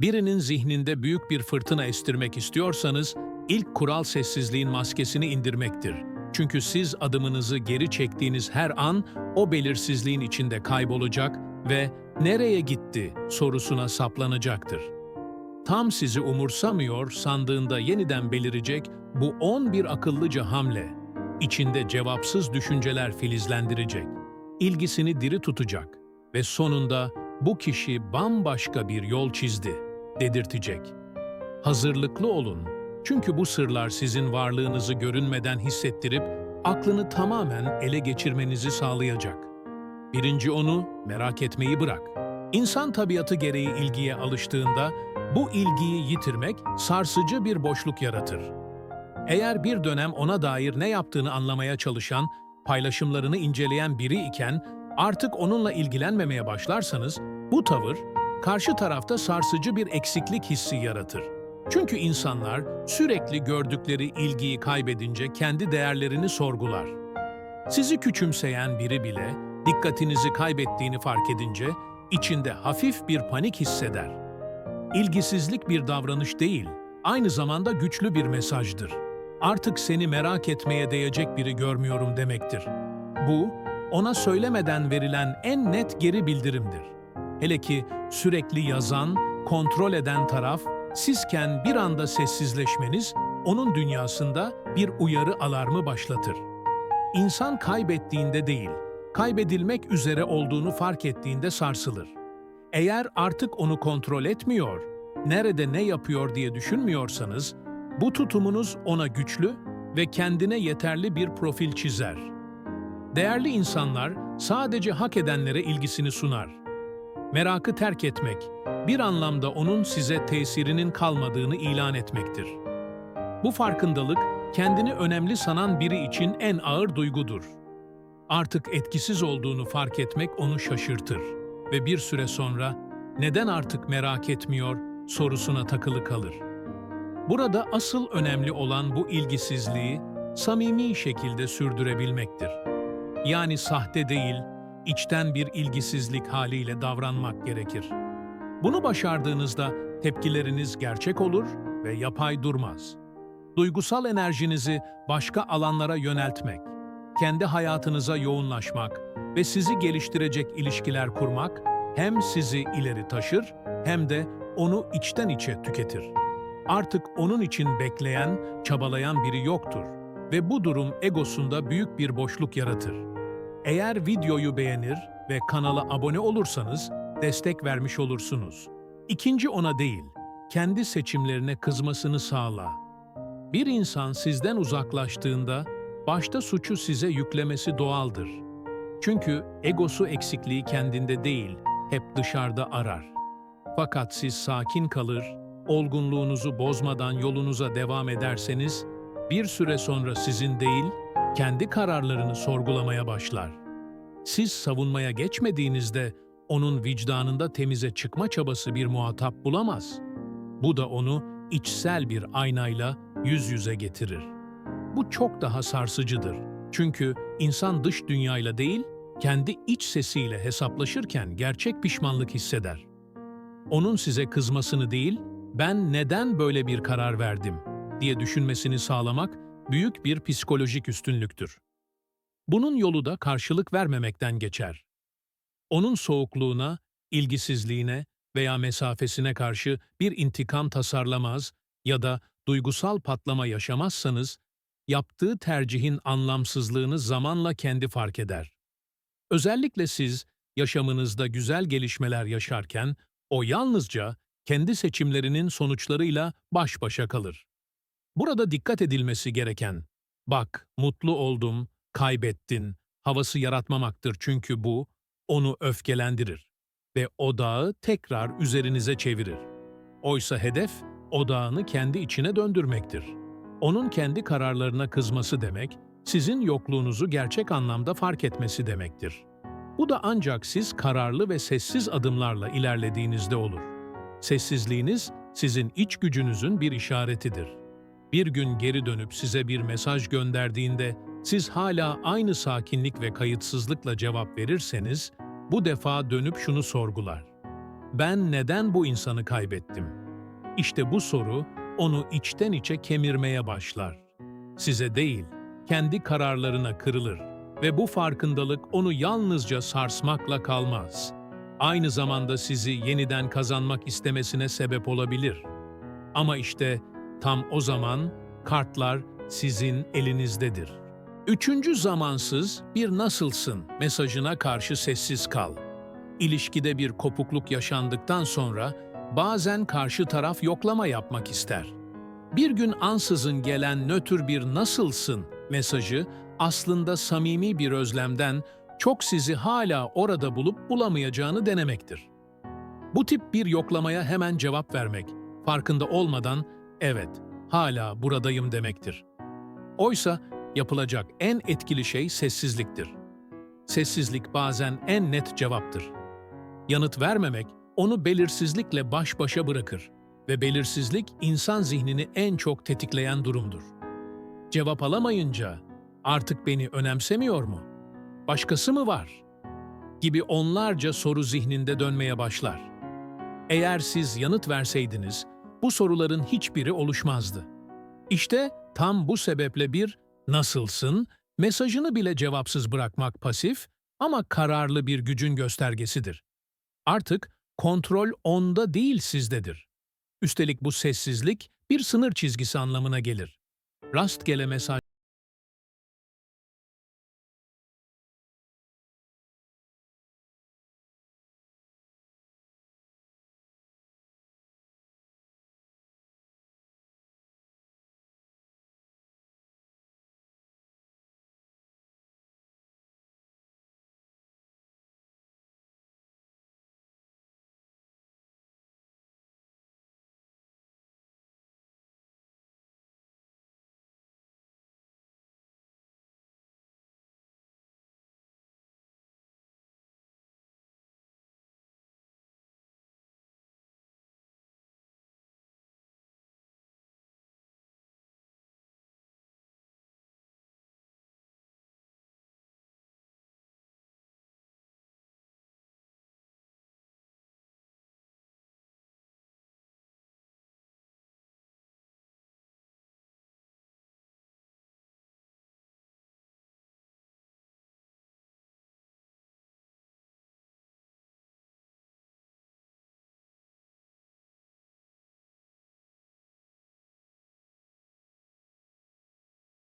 Birinin zihninde büyük bir fırtına estirmek istiyorsanız, ilk kural sessizliğin maskesini indirmektir. Çünkü siz adımınızı geri çektiğiniz her an o belirsizliğin içinde kaybolacak ve nereye gitti sorusuna saplanacaktır. Tam sizi umursamıyor sandığında yeniden belirecek bu 11 akıllıca hamle, içinde cevapsız düşünceler filizlendirecek, ilgisini diri tutacak ve sonunda bu kişi bambaşka bir yol çizdi dedirtecek. Hazırlıklı olun. Çünkü bu sırlar sizin varlığınızı görünmeden hissettirip aklını tamamen ele geçirmenizi sağlayacak. Birinci onu merak etmeyi bırak. İnsan tabiatı gereği ilgiye alıştığında bu ilgiyi yitirmek sarsıcı bir boşluk yaratır. Eğer bir dönem ona dair ne yaptığını anlamaya çalışan, paylaşımlarını inceleyen biri iken artık onunla ilgilenmemeye başlarsanız bu tavır karşı tarafta sarsıcı bir eksiklik hissi yaratır. Çünkü insanlar sürekli gördükleri ilgiyi kaybedince kendi değerlerini sorgular. Sizi küçümseyen biri bile dikkatinizi kaybettiğini fark edince içinde hafif bir panik hisseder. İlgisizlik bir davranış değil, aynı zamanda güçlü bir mesajdır. Artık seni merak etmeye değecek biri görmüyorum demektir. Bu, ona söylemeden verilen en net geri bildirimdir. Hele ki sürekli yazan, kontrol eden taraf, sizken bir anda sessizleşmeniz, onun dünyasında bir uyarı alarmı başlatır. İnsan kaybettiğinde değil, kaybedilmek üzere olduğunu fark ettiğinde sarsılır. Eğer artık onu kontrol etmiyor, nerede ne yapıyor diye düşünmüyorsanız, bu tutumunuz ona güçlü ve kendine yeterli bir profil çizer. Değerli insanlar sadece hak edenlere ilgisini sunar. Merakı terk etmek, bir anlamda onun size tesirinin kalmadığını ilan etmektir. Bu farkındalık, kendini önemli sanan biri için en ağır duygudur. Artık etkisiz olduğunu fark etmek onu şaşırtır ve bir süre sonra neden artık merak etmiyor sorusuna takılı kalır. Burada asıl önemli olan bu ilgisizliği samimi şekilde sürdürebilmektir. Yani sahte değil, içten bir ilgisizlik haliyle davranmak gerekir. Bunu başardığınızda tepkileriniz gerçek olur ve yapay durmaz. Duygusal enerjinizi başka alanlara yöneltmek, kendi hayatınıza yoğunlaşmak ve sizi geliştirecek ilişkiler kurmak hem sizi ileri taşır hem de onu içten içe tüketir. Artık onun için bekleyen, çabalayan biri yoktur ve bu durum egosunda büyük bir boşluk yaratır. Eğer videoyu beğenir ve kanala abone olursanız destek vermiş olursunuz. İkinci ona değil, kendi seçimlerine kızmasını sağla. Bir insan sizden uzaklaştığında başta suçu size yüklemesi doğaldır. Çünkü egosu eksikliği kendinde değil, hep dışarıda arar. Fakat siz sakin kalır, olgunluğunuzu bozmadan yolunuza devam ederseniz, bir süre sonra sizin değil, kendi kararlarını sorgulamaya başlar. Siz savunmaya geçmediğinizde onun vicdanında temize çıkma çabası bir muhatap bulamaz. Bu da onu içsel bir aynayla yüz yüze getirir. Bu çok daha sarsıcıdır. Çünkü insan dış dünyayla değil, kendi iç sesiyle hesaplaşırken gerçek pişmanlık hisseder. Onun size kızmasını değil, ben neden böyle bir karar verdim diye düşünmesini sağlamak büyük bir psikolojik üstünlüktür. Bunun yolu da karşılık vermemekten geçer. Onun soğukluğuna, ilgisizliğine veya mesafesine karşı bir intikam tasarlamaz ya da duygusal patlama yaşamazsanız, yaptığı tercihin anlamsızlığını zamanla kendi fark eder. Özellikle siz yaşamınızda güzel gelişmeler yaşarken, o yalnızca kendi seçimlerinin sonuçlarıyla baş başa kalır. Burada dikkat edilmesi gereken, bak mutlu oldum, kaybettin, havası yaratmamaktır çünkü bu, onu öfkelendirir ve odağı tekrar üzerinize çevirir. Oysa hedef, odağını kendi içine döndürmektir. Onun kendi kararlarına kızması demek, sizin yokluğunuzu gerçek anlamda fark etmesi demektir. Bu da ancak siz kararlı ve sessiz adımlarla ilerlediğinizde olur. Sessizliğiniz, sizin iç gücünüzün bir işaretidir. Bir gün geri dönüp size bir mesaj gönderdiğinde, siz hala aynı sakinlik ve kayıtsızlıkla cevap verirseniz, bu defa dönüp şunu sorgular. ben neden bu insanı kaybettim? İşte bu soru onu içten içe kemirmeye başlar. Size değil, kendi kararlarına kırılır ve bu farkındalık onu yalnızca sarsmakla kalmaz. Aynı zamanda sizi yeniden kazanmak istemesine sebep olabilir. Ama işte tam o zaman kartlar sizin elinizdedir. Üçüncü zamansız bir nasılsın mesajına karşı sessiz kal. İlişkide bir kopukluk yaşandıktan sonra bazen karşı taraf yoklama yapmak ister. Bir gün ansızın gelen nötr bir nasılsın mesajı aslında samimi bir özlemden çok sizi hala orada bulup bulamayacağını denemektir. Bu tip bir yoklamaya hemen cevap vermek, farkında olmadan evet, hala buradayım demektir. Oysa yapılacak en etkili şey sessizliktir. Sessizlik bazen en net cevaptır. Yanıt vermemek onu belirsizlikle baş başa bırakır ve belirsizlik insan zihnini en çok tetikleyen durumdur. Cevap alamayınca artık beni önemsemiyor mu? Başkası mı var? gibi onlarca soru zihninde dönmeye başlar. Eğer siz yanıt verseydiniz, bu soruların hiçbiri oluşmazdı. İşte tam bu sebeple bir nasılsın mesajını bile cevapsız bırakmak pasif ama kararlı bir gücün göstergesidir. Artık kontrol onda değil sizdedir. Üstelik bu sessizlik bir sınır çizgisi anlamına gelir. Rastgele mesaj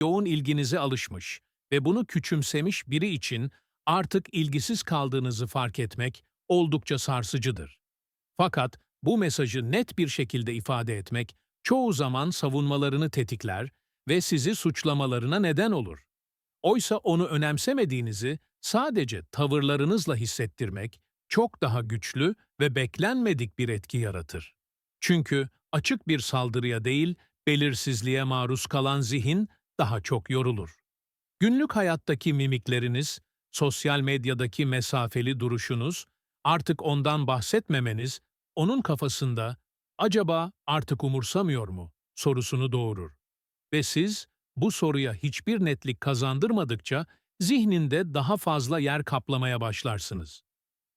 yoğun ilginize alışmış ve bunu küçümsemiş biri için artık ilgisiz kaldığınızı fark etmek oldukça sarsıcıdır. Fakat bu mesajı net bir şekilde ifade etmek çoğu zaman savunmalarını tetikler ve sizi suçlamalarına neden olur. Oysa onu önemsemediğinizi sadece tavırlarınızla hissettirmek çok daha güçlü ve beklenmedik bir etki yaratır. Çünkü açık bir saldırıya değil, belirsizliğe maruz kalan zihin daha çok yorulur. Günlük hayattaki mimikleriniz, sosyal medyadaki mesafeli duruşunuz, artık ondan bahsetmemeniz, onun kafasında acaba artık umursamıyor mu sorusunu doğurur. Ve siz bu soruya hiçbir netlik kazandırmadıkça zihninde daha fazla yer kaplamaya başlarsınız.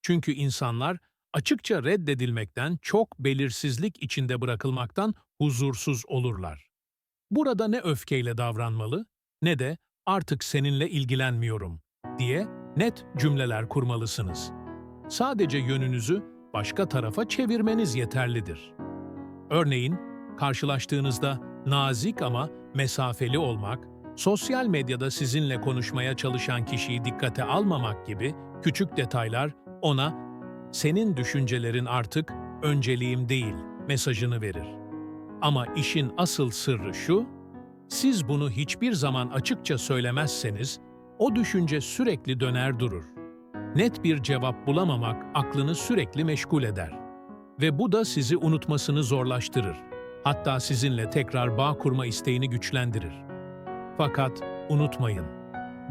Çünkü insanlar açıkça reddedilmekten çok belirsizlik içinde bırakılmaktan huzursuz olurlar. Burada ne öfkeyle davranmalı ne de artık seninle ilgilenmiyorum diye net cümleler kurmalısınız. Sadece yönünüzü başka tarafa çevirmeniz yeterlidir. Örneğin, karşılaştığınızda nazik ama mesafeli olmak, sosyal medyada sizinle konuşmaya çalışan kişiyi dikkate almamak gibi küçük detaylar ona "Senin düşüncelerin artık önceliğim değil." mesajını verir. Ama işin asıl sırrı şu, siz bunu hiçbir zaman açıkça söylemezseniz, o düşünce sürekli döner durur. Net bir cevap bulamamak aklını sürekli meşgul eder. Ve bu da sizi unutmasını zorlaştırır. Hatta sizinle tekrar bağ kurma isteğini güçlendirir. Fakat unutmayın,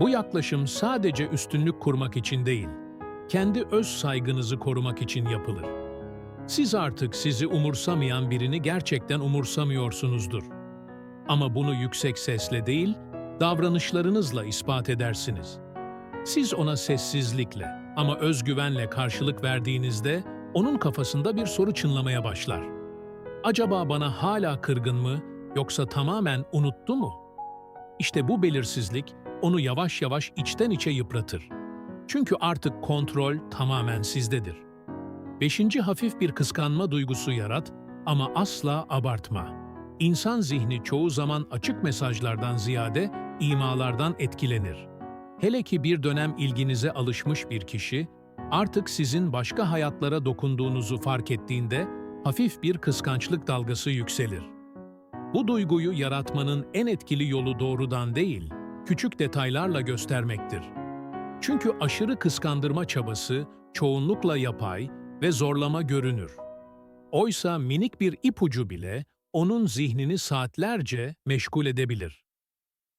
bu yaklaşım sadece üstünlük kurmak için değil, kendi öz saygınızı korumak için yapılır. Siz artık sizi umursamayan birini gerçekten umursamıyorsunuzdur. Ama bunu yüksek sesle değil, davranışlarınızla ispat edersiniz. Siz ona sessizlikle ama özgüvenle karşılık verdiğinizde onun kafasında bir soru çınlamaya başlar. Acaba bana hala kırgın mı yoksa tamamen unuttu mu? İşte bu belirsizlik onu yavaş yavaş içten içe yıpratır. Çünkü artık kontrol tamamen sizdedir. Beşinci hafif bir kıskanma duygusu yarat ama asla abartma. İnsan zihni çoğu zaman açık mesajlardan ziyade imalardan etkilenir. Hele ki bir dönem ilginize alışmış bir kişi, artık sizin başka hayatlara dokunduğunuzu fark ettiğinde hafif bir kıskançlık dalgası yükselir. Bu duyguyu yaratmanın en etkili yolu doğrudan değil, küçük detaylarla göstermektir. Çünkü aşırı kıskandırma çabası çoğunlukla yapay ve zorlama görünür. Oysa minik bir ipucu bile onun zihnini saatlerce meşgul edebilir.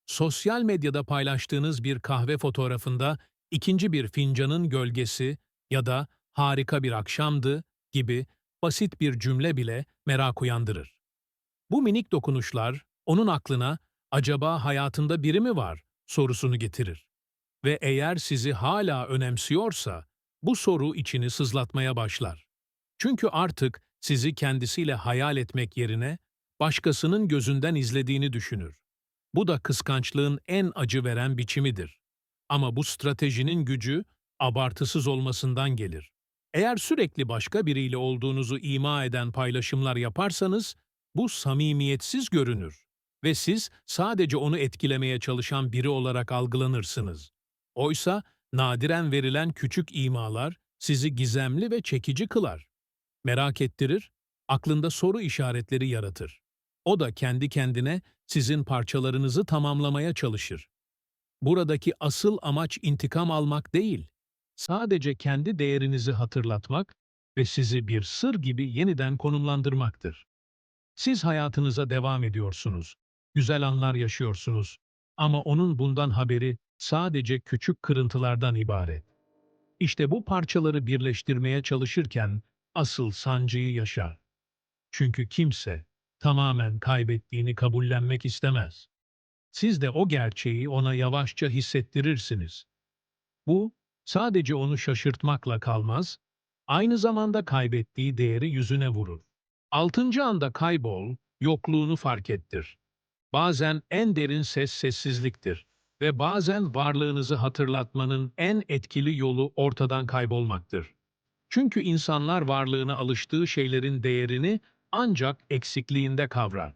Sosyal medyada paylaştığınız bir kahve fotoğrafında ikinci bir fincanın gölgesi ya da harika bir akşamdı gibi basit bir cümle bile merak uyandırır. Bu minik dokunuşlar onun aklına acaba hayatında biri mi var sorusunu getirir. Ve eğer sizi hala önemsiyorsa bu soru içini sızlatmaya başlar. Çünkü artık sizi kendisiyle hayal etmek yerine başkasının gözünden izlediğini düşünür. Bu da kıskançlığın en acı veren biçimidir. Ama bu stratejinin gücü abartısız olmasından gelir. Eğer sürekli başka biriyle olduğunuzu ima eden paylaşımlar yaparsanız, bu samimiyetsiz görünür ve siz sadece onu etkilemeye çalışan biri olarak algılanırsınız. Oysa nadiren verilen küçük imalar sizi gizemli ve çekici kılar. Merak ettirir, aklında soru işaretleri yaratır. O da kendi kendine sizin parçalarınızı tamamlamaya çalışır. Buradaki asıl amaç intikam almak değil, sadece kendi değerinizi hatırlatmak ve sizi bir sır gibi yeniden konumlandırmaktır. Siz hayatınıza devam ediyorsunuz, güzel anlar yaşıyorsunuz ama onun bundan haberi sadece küçük kırıntılardan ibaret. İşte bu parçaları birleştirmeye çalışırken asıl sancıyı yaşar. Çünkü kimse tamamen kaybettiğini kabullenmek istemez. Siz de o gerçeği ona yavaşça hissettirirsiniz. Bu, sadece onu şaşırtmakla kalmaz, aynı zamanda kaybettiği değeri yüzüne vurur. Altıncı anda kaybol, yokluğunu fark ettir. Bazen en derin ses sessizliktir ve bazen varlığınızı hatırlatmanın en etkili yolu ortadan kaybolmaktır. Çünkü insanlar varlığına alıştığı şeylerin değerini ancak eksikliğinde kavrar.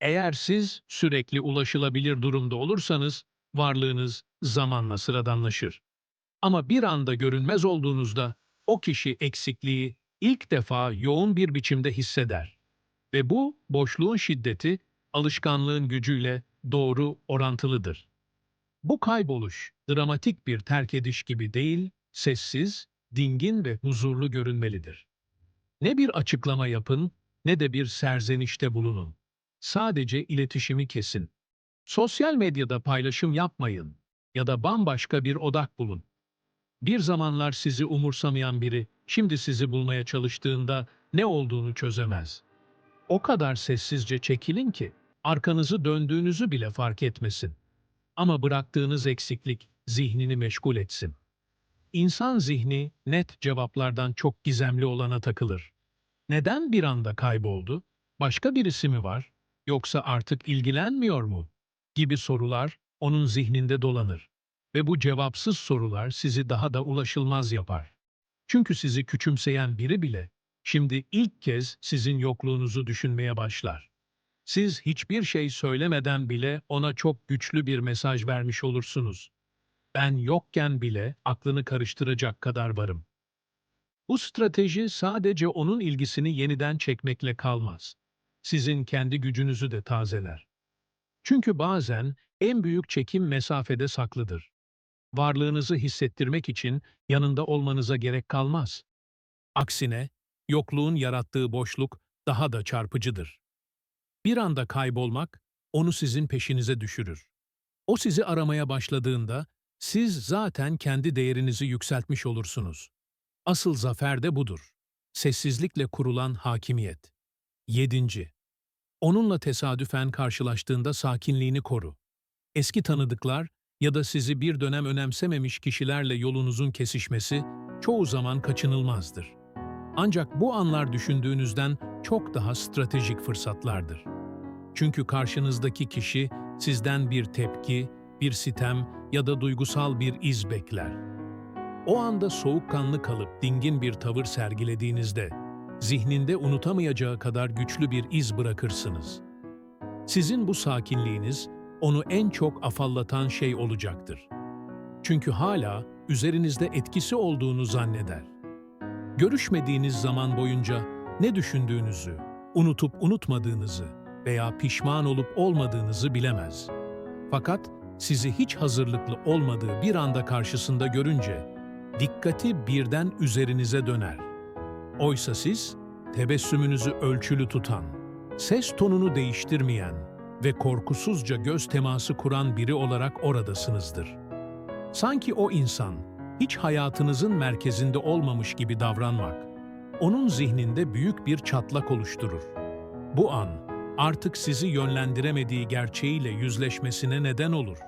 Eğer siz sürekli ulaşılabilir durumda olursanız, varlığınız zamanla sıradanlaşır. Ama bir anda görünmez olduğunuzda, o kişi eksikliği ilk defa yoğun bir biçimde hisseder. Ve bu, boşluğun şiddeti, alışkanlığın gücüyle doğru orantılıdır. Bu kayboluş, dramatik bir terk ediş gibi değil, sessiz, dingin ve huzurlu görünmelidir. Ne bir açıklama yapın, ne de bir serzenişte bulunun. Sadece iletişimi kesin. Sosyal medyada paylaşım yapmayın ya da bambaşka bir odak bulun. Bir zamanlar sizi umursamayan biri şimdi sizi bulmaya çalıştığında ne olduğunu çözemez. O kadar sessizce çekilin ki arkanızı döndüğünüzü bile fark etmesin. Ama bıraktığınız eksiklik zihnini meşgul etsin. İnsan zihni net cevaplardan çok gizemli olana takılır. Neden bir anda kayboldu? Başka birisi mi var? Yoksa artık ilgilenmiyor mu? Gibi sorular onun zihninde dolanır. Ve bu cevapsız sorular sizi daha da ulaşılmaz yapar. Çünkü sizi küçümseyen biri bile şimdi ilk kez sizin yokluğunuzu düşünmeye başlar. Siz hiçbir şey söylemeden bile ona çok güçlü bir mesaj vermiş olursunuz. Ben yokken bile aklını karıştıracak kadar varım. Bu strateji sadece onun ilgisini yeniden çekmekle kalmaz. Sizin kendi gücünüzü de tazeler. Çünkü bazen en büyük çekim mesafede saklıdır. Varlığınızı hissettirmek için yanında olmanıza gerek kalmaz. Aksine, yokluğun yarattığı boşluk daha da çarpıcıdır. Bir anda kaybolmak, onu sizin peşinize düşürür. O sizi aramaya başladığında, siz zaten kendi değerinizi yükseltmiş olursunuz. Asıl zafer de budur. Sessizlikle kurulan hakimiyet. 7. Onunla tesadüfen karşılaştığında sakinliğini koru. Eski tanıdıklar ya da sizi bir dönem önemsememiş kişilerle yolunuzun kesişmesi çoğu zaman kaçınılmazdır. Ancak bu anlar düşündüğünüzden çok daha stratejik fırsatlardır. Çünkü karşınızdaki kişi sizden bir tepki, bir sitem ya da duygusal bir iz bekler. O anda soğukkanlı kalıp dingin bir tavır sergilediğinizde, zihninde unutamayacağı kadar güçlü bir iz bırakırsınız. Sizin bu sakinliğiniz, onu en çok afallatan şey olacaktır. Çünkü hala üzerinizde etkisi olduğunu zanneder. Görüşmediğiniz zaman boyunca ne düşündüğünüzü, unutup unutmadığınızı veya pişman olup olmadığınızı bilemez. Fakat sizi hiç hazırlıklı olmadığı bir anda karşısında görünce dikkati birden üzerinize döner. Oysa siz tebessümünüzü ölçülü tutan, ses tonunu değiştirmeyen ve korkusuzca göz teması kuran biri olarak oradasınızdır. Sanki o insan hiç hayatınızın merkezinde olmamış gibi davranmak, onun zihninde büyük bir çatlak oluşturur. Bu an artık sizi yönlendiremediği gerçeğiyle yüzleşmesine neden olur.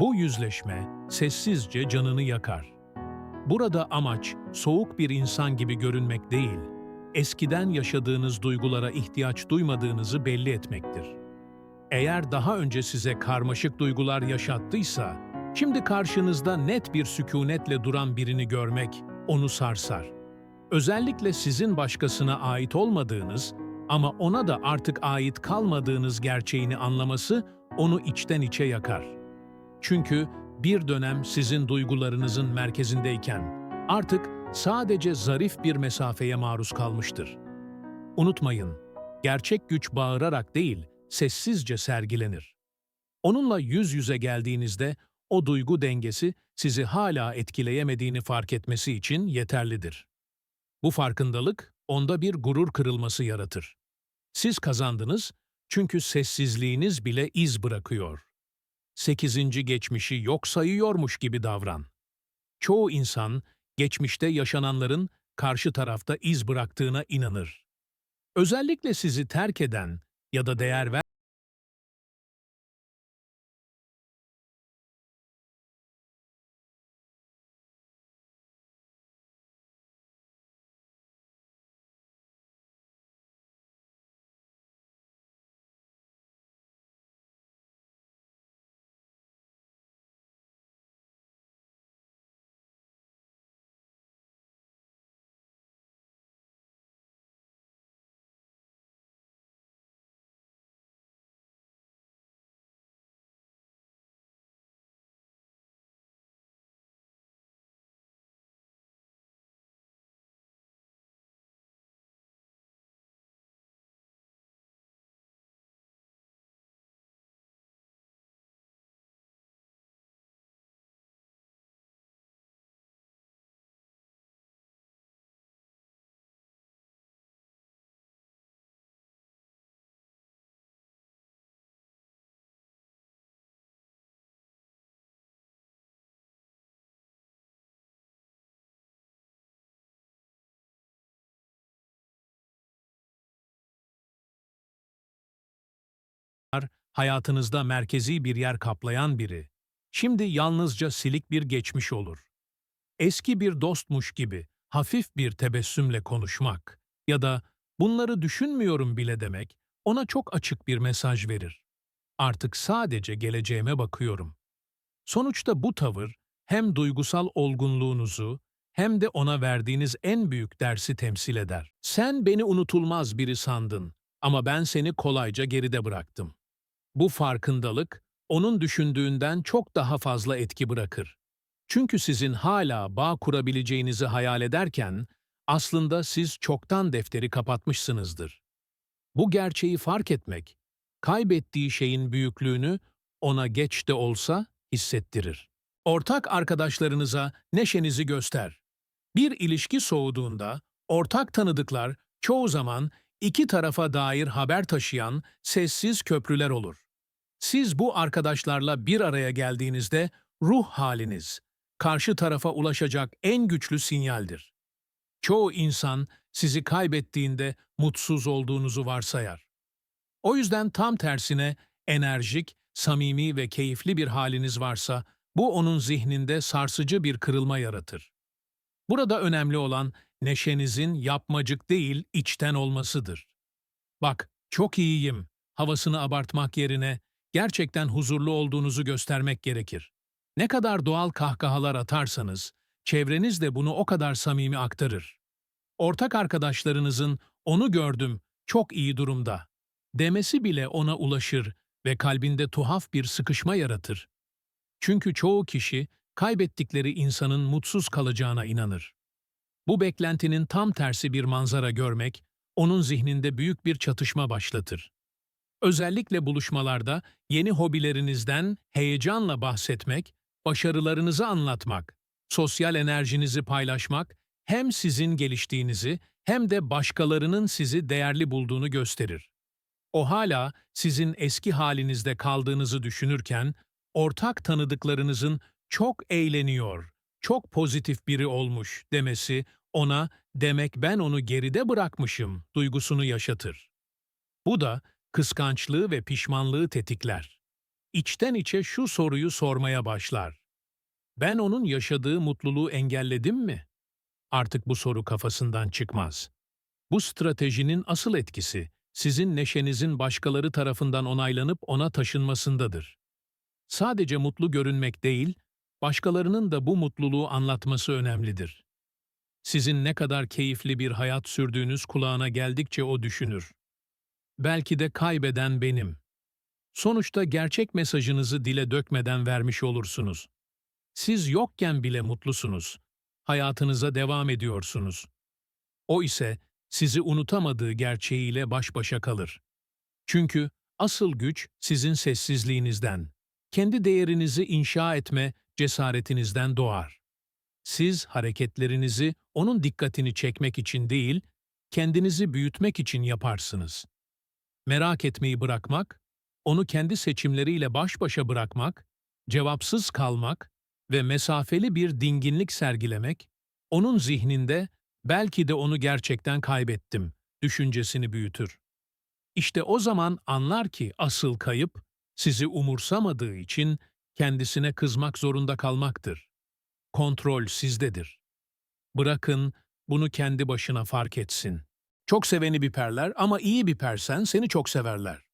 Bu yüzleşme sessizce canını yakar. Burada amaç soğuk bir insan gibi görünmek değil, eskiden yaşadığınız duygulara ihtiyaç duymadığınızı belli etmektir. Eğer daha önce size karmaşık duygular yaşattıysa, şimdi karşınızda net bir sükunetle duran birini görmek onu sarsar. Özellikle sizin başkasına ait olmadığınız ama ona da artık ait kalmadığınız gerçeğini anlaması onu içten içe yakar. Çünkü bir dönem sizin duygularınızın merkezindeyken artık sadece zarif bir mesafeye maruz kalmıştır. Unutmayın, gerçek güç bağırarak değil, sessizce sergilenir. Onunla yüz yüze geldiğinizde o duygu dengesi sizi hala etkileyemediğini fark etmesi için yeterlidir. Bu farkındalık onda bir gurur kırılması yaratır. Siz kazandınız çünkü sessizliğiniz bile iz bırakıyor. Sekizinci geçmişi yok sayıyormuş gibi davran. Çoğu insan geçmişte yaşananların karşı tarafta iz bıraktığına inanır. Özellikle sizi terk eden ya da değer ver hayatınızda merkezi bir yer kaplayan biri, şimdi yalnızca silik bir geçmiş olur. Eski bir dostmuş gibi hafif bir tebessümle konuşmak ya da bunları düşünmüyorum bile demek ona çok açık bir mesaj verir. Artık sadece geleceğime bakıyorum. Sonuçta bu tavır hem duygusal olgunluğunuzu hem de ona verdiğiniz en büyük dersi temsil eder. Sen beni unutulmaz biri sandın ama ben seni kolayca geride bıraktım. Bu farkındalık, onun düşündüğünden çok daha fazla etki bırakır. Çünkü sizin hala bağ kurabileceğinizi hayal ederken, aslında siz çoktan defteri kapatmışsınızdır. Bu gerçeği fark etmek, kaybettiği şeyin büyüklüğünü ona geç de olsa hissettirir. Ortak arkadaşlarınıza neşenizi göster. Bir ilişki soğuduğunda, ortak tanıdıklar çoğu zaman iki tarafa dair haber taşıyan sessiz köprüler olur. Siz bu arkadaşlarla bir araya geldiğinizde ruh haliniz, karşı tarafa ulaşacak en güçlü sinyaldir. Çoğu insan sizi kaybettiğinde mutsuz olduğunuzu varsayar. O yüzden tam tersine enerjik, samimi ve keyifli bir haliniz varsa bu onun zihninde sarsıcı bir kırılma yaratır. Burada önemli olan neşenizin yapmacık değil içten olmasıdır. Bak, çok iyiyim. Havasını abartmak yerine gerçekten huzurlu olduğunuzu göstermek gerekir. Ne kadar doğal kahkahalar atarsanız, çevreniz de bunu o kadar samimi aktarır. Ortak arkadaşlarınızın onu gördüm, çok iyi durumda demesi bile ona ulaşır ve kalbinde tuhaf bir sıkışma yaratır. Çünkü çoğu kişi kaybettikleri insanın mutsuz kalacağına inanır. Bu beklentinin tam tersi bir manzara görmek, onun zihninde büyük bir çatışma başlatır. Özellikle buluşmalarda yeni hobilerinizden heyecanla bahsetmek, başarılarınızı anlatmak, sosyal enerjinizi paylaşmak hem sizin geliştiğinizi hem de başkalarının sizi değerli bulduğunu gösterir. O hala sizin eski halinizde kaldığınızı düşünürken, ortak tanıdıklarınızın çok eğleniyor, çok pozitif biri olmuş demesi ona demek ben onu geride bırakmışım duygusunu yaşatır. Bu da kıskançlığı ve pişmanlığı tetikler. İçten içe şu soruyu sormaya başlar. Ben onun yaşadığı mutluluğu engelledim mi? Artık bu soru kafasından çıkmaz. Bu stratejinin asıl etkisi sizin neşenizin başkaları tarafından onaylanıp ona taşınmasındadır. Sadece mutlu görünmek değil, başkalarının da bu mutluluğu anlatması önemlidir. Sizin ne kadar keyifli bir hayat sürdüğünüz kulağına geldikçe o düşünür. Belki de kaybeden benim. Sonuçta gerçek mesajınızı dile dökmeden vermiş olursunuz. Siz yokken bile mutlusunuz. Hayatınıza devam ediyorsunuz. O ise sizi unutamadığı gerçeğiyle baş başa kalır. Çünkü asıl güç sizin sessizliğinizden, kendi değerinizi inşa etme cesaretinizden doğar. Siz hareketlerinizi onun dikkatini çekmek için değil, kendinizi büyütmek için yaparsınız. Merak etmeyi bırakmak, onu kendi seçimleriyle baş başa bırakmak, cevapsız kalmak ve mesafeli bir dinginlik sergilemek, onun zihninde belki de onu gerçekten kaybettim düşüncesini büyütür. İşte o zaman anlar ki asıl kayıp, sizi umursamadığı için kendisine kızmak zorunda kalmaktır. Kontrol sizdedir. Bırakın bunu kendi başına fark etsin. Çok seveni biperler ama iyi bipersen seni çok severler.